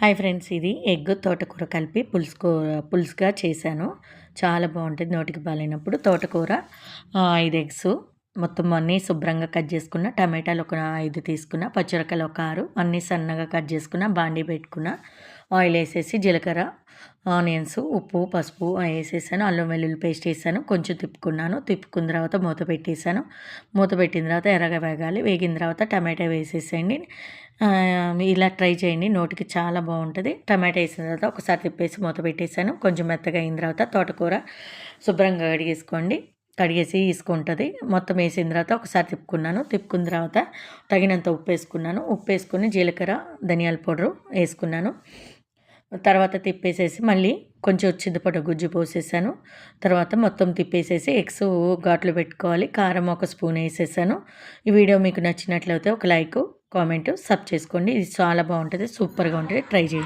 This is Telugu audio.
హాయ్ ఫ్రెండ్స్ ఇది ఎగ్ తోటకూర కలిపి పులుసు పులుసుగా చేశాను. చాలా బాగుంటుంది నోటికి బాగాలేనప్పుడు తోటకూర ఐదు ఎగ్స్. మొత్తం అన్నీ శుభ్రంగా కట్ చేసుకున్న టమాటాలు ఒక ఐదు తీసుకున్న పచ్చిరకాయలు ఒక ఆరు అన్నీ సన్నగా కట్ చేసుకున్న బాండీ పెట్టుకున్న ఆయిల్ వేసేసి జీలకర్ర ఆనియన్స్ ఉప్పు పసుపు వేసేసాను అల్లం వెల్లుల్లి పేస్ట్ వేసాను కొంచెం తిప్పుకున్నాను తిప్పుకున్న తర్వాత మూత పెట్టేసాను. మూత పెట్టిన తర్వాత ఎర్రగా వేగాలి వేగిన తర్వాత టమాటా వేసేసేయండి. ఇలా ట్రై చేయండి నోటికి చాలా బాగుంటుంది. టమాటా వేసిన తర్వాత ఒకసారి తిప్పేసి మూత పెట్టేసాను కొంచెం మెత్తగా అయిన తర్వాత తోటకూర శుభ్రంగా కడిగేసుకోండి. కడిగేసి తీసుకుంటుంది మొత్తం వేసిన తర్వాత ఒకసారి తిప్పుకున్నాను. తిప్పుకున్న తర్వాత తగినంత ఉప్పు వేసుకున్నాను. ఉప్పు వేసుకుని జీలకర్ర ధనియాల పౌడరు వేసుకున్నాను. తర్వాత తిప్పేసేసి మళ్ళీ కొంచెం చింతపండు గుజ్జు పోసేసాను. తర్వాత మొత్తం తిప్పేసేసి ఎగ్స్ ఘాట్లు పెట్టుకోవాలి. కారం ఒక స్పూన్ వేసేసాను. ఈ వీడియో మీకు నచ్చినట్లయితే ఒక లైక్ కామెంట్ సబ్ చేసుకోండి. ఇది చాలా బాగుంటుంది. సూపర్గా ఉంటుంది. ట్రై చేయండి.